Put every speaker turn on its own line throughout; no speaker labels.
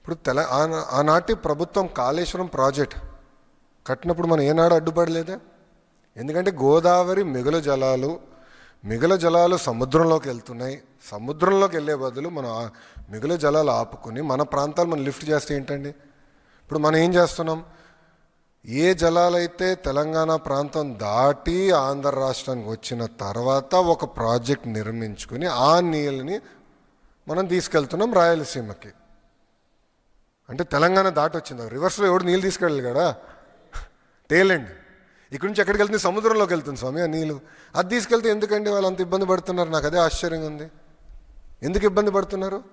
ఇప్పుడు తెల ఆనాటి ప్రభుత్వం కాళేశ్వరం ప్రాజెక్ట్ కట్టినప్పుడు మనం ఏనాడు అడ్డుపడలేదే? ఎందుకంటే గోదావరి మిగులు జలాలు మిగులు జలాలు సముద్రంలోకి వెళ్తున్నాయి. సముద్రంలోకి వెళ్ళే బదులు మనం మిగులు జలాలు ఆపుకుని మన ప్రాంతాలు మనం లిఫ్ట్ చేస్తే ఏంటండి? ఇప్పుడు మనం ఏం చేస్తున్నాం? ఏ జలాలైతే తెలంగాణ ప్రాంతం దాటి ఆంధ్ర రాష్ట్రానికి వచ్చిన తర్వాత ఒక ప్రాజెక్ట్ నిర్మించుకుని ఆ నీళ్ళని మనం తీసుకెళ్తున్నాం రాయలసీమకి. అంటే తెలంగాణ దాటి వచ్చింది రివర్స్లో ఎవడు నీళ్ళు తీసుకెళ్ళాలి కదా? తేలండి. ఇక్కడి నుంచి ఎక్కడికి వెళ్తుంది? సముద్రంలోకి వెళ్తుంది స్వామి ఆ నీళ్ళు. అది తీసుకెళ్తే ఎందుకండి వాళ్ళు అంత ఇబ్బంది పడుతున్నారు? నాకు అదే ఆశ్చర్యంగా ఉంది. ఎందుకు ఇబ్బంది పడుతున్నారు?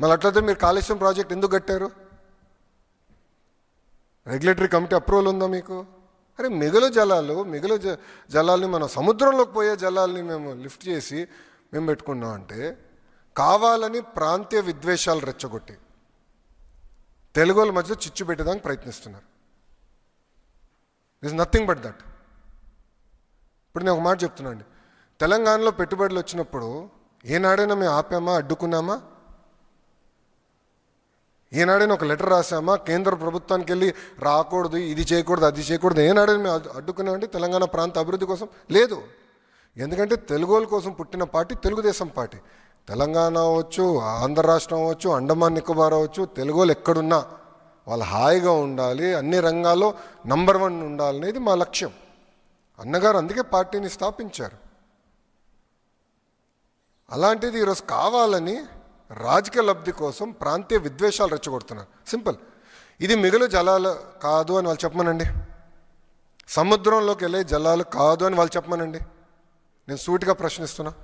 మళ్ళీ అట్లయితే మీరు కాళేశ్వరం ప్రాజెక్ట్ ఎందుకు కట్టారు? రెగ్యులేటరీ కమిటీ అప్రూవల్ ఉందా మీకు? అరే మిగులు జలాలు మిగులు జ జలాల్ని మనం సముద్రంలోకి పోయే జలాల్ని మేము లిఫ్ట్ చేసి మేము పెట్టుకున్నాం అంటే కావాలని ప్రాంతీయ విద్వేషాలు రెచ్చగొట్టి తెలుగు వాళ్ళ మధ్య చిచ్చు పెట్టేదానికి ప్రయత్నిస్తున్నారు. దిస్ నథింగ్ బట్ దట్ ఇప్పుడు నేను ఒక మాట చెప్తున్నాను అండి. తెలంగాణలో పెట్టుబడులు వచ్చినప్పుడు ఏనాడైనా మేము ఆపామా అడ్డుకున్నామా? ఏనాడైనా ఒక లెటర్ రాసామా కేంద్ర ప్రభుత్వానికి వెళ్ళి రాకూడదు ఇది చేయకూడదు అది చేయకూడదు ఏనాడైనా మేము అడ్డుకున్నామంటే తెలంగాణ ప్రాంత అభివృద్ధి కోసం? లేదు. ఎందుకంటే తెలుగు వాళ్ళ కోసం పుట్టిన పార్టీ తెలుగుదేశం పార్టీ. తెలంగాణ అవ్వచ్చు ఆంధ్ర రాష్ట్రం అవ్వచ్చు అండమాన్ నికోబార్ అవ్వచ్చు తెలుగు వాళ్ళు ఎక్కడున్నా వాళ్ళు హాయిగా ఉండాలి అన్ని రంగాల్లో నంబర్ వన్ ఉండాలనేది మా లక్ష్యం. అన్నగారు అందుకే పార్టీని స్థాపించారు. అలాంటిది ఈరోజు కావాలని రాజకీయ లబ్ధి కోసం ప్రాంతీయ విద్వేషాలు రెచ్చగొడుతున్నారు. సింపుల్. ఇది మిగులు జలాలు కాదు అని వాళ్ళు చెప్పమనండి. సముద్రంలోకి వెళ్ళే జలాలు కాదు అని వాళ్ళు చెప్పమనండి. నేను సూటిగా ప్రశ్నిస్తున్నా.